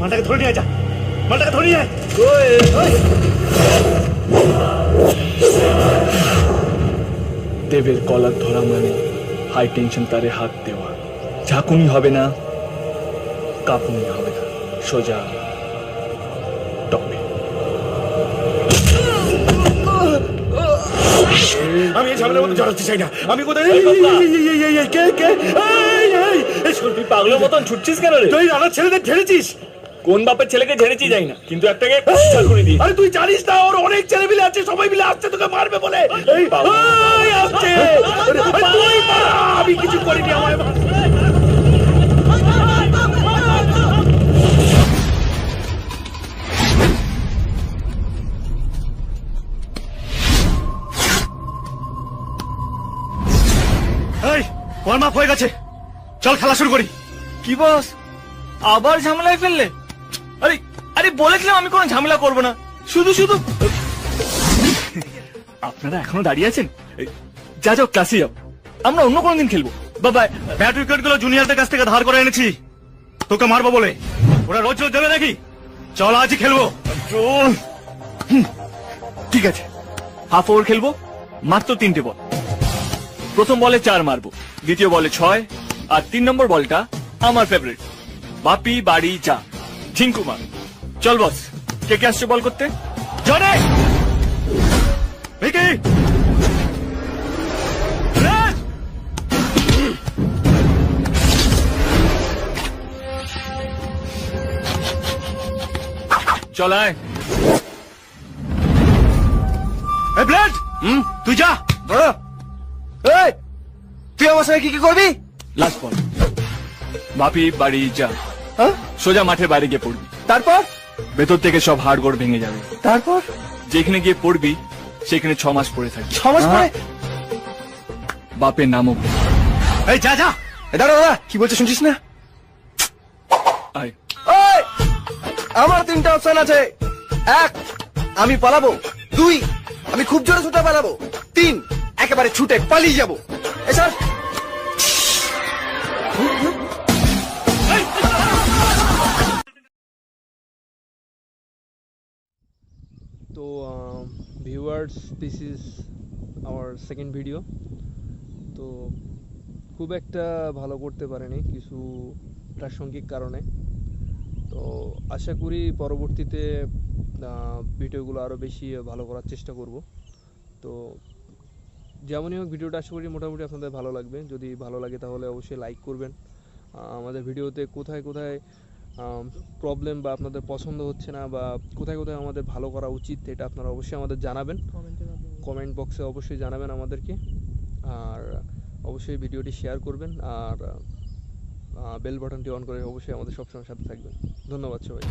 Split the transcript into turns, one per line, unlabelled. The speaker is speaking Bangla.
মালটাকে ধরে নিয়ে যা মালটাকে ধরে নিয়ে
দেবের কলার ধরা মানে হাই টেনশন তারে হাত দেওয়া ঝাঁকুনি হবে না কাঁপুনি হবে না সোজা
আমি এই ঝামেলার মধ্যে জড়াতে চাই না। আমি কোথায়? কে কে?
পাগলের মতন ছুটছিস কেন রে?
তুই ছেলেদের ঠেলেছিস
কোন বাপের ছেলেকে ঝেড়েছি যাই না কিন্তু একটাকে করে দিই
আরে তুই জানিস না ওর অনেক ছেলে মিলে আছে সবাই মিলে আসছে তোকে মারবে বলে। এই, আসছে। তুই আমি কিছু করিনি আমায় ওয়ার্ম আপ হয়ে গেছে। চল খেলা শুরু করি।
কি বস? আবার ঝামেলায় ফেললে? আরে আরে বলেছিলাম আমি কোনো ঝামেলা করব না। শুধু শুধু। আপনারা এখনও দাঁড়িয়ে আছেন? যা যাও ক্লাসে যাও। আমরা অন্য কোনো দিন খেলব। বাবাই
ব্যাট উইকেটগুলো জুনিয়রদের কাছ থেকে ধার করে এনেছি। তোকে মারবো বলে। ওরা রোজ রোজ দেবে নাকি? চল আজই খেলব।
ঠিক আছে। হাফ ওভার খেলব। মাত্র তিনটে বল প্রথম বলে চার মারবো দ্বিতীয় বলে ছয় আর তিন নম্বর বলটা আমার ফেভারিট বাপি বাড়ি চা ঝিঙ্কু মার। চল বস কে কে আসছে বল করতে?
জনে! ভিকি!
চল আয়।
তুই যা।
এই তুই আমার সঙ্গে কি কি করবি?
লাস্ট বাপি বাড়ি যা।
হ্যাঁ?
সোজা মাঠের বাইরে গিয়ে পড়বি।
তারপর?
ভেতর থেকে সব হাড় গোড় ভেঙে যাবে।
তারপর?
যেখানে গিয়ে পড়বি সেখানে ছ মাস পড়ে থাকবি।
ছ মাস পরে
বাপের নামও
এই যা যা।
দাঁড়া কি বলছে শুনছিস না?
আয়।
আমার তিনটা অপশন আছে। এক আমি পালাবো। দুই আমি খুব জোরে ছুটে পালাবো। তিন একেবারে ছুটে পালিয়ে যাব।
তো viewers this is our second video তো, খুব একটা ভালো করতে পারেনি কিছু প্রাসঙ্গিক কারণে। তো, আশা করি পরবর্তীতে ভিডিওগুলো আরও বেশি ভালো করার চেষ্টা করব। তো যেমনই হোক ভিডিওটা আশা করি মোটামুটি আপনাদের ভালো লাগবে। যদি ভালো লাগে তাহলে অবশ্যই লাইক করবেন। আমাদের ভিডিওতে কোথায় কোথায় প্রবলেম বা আপনাদের পছন্দ হচ্ছে না বা কোথায় কোথায় আমাদের ভালো করা উচিত এটা আপনারা অবশ্যই আমাদের জানাবেন। কমেন্ট বক্সে অবশ্যই জানাবেন আমাদেরকে। আর অবশ্যই ভিডিওটি শেয়ার করবেন। আর বেল বাটনটি অন করে অবশ্যই আমাদের সবসময় সাথে থাকবেন। ধন্যবাদ সবাই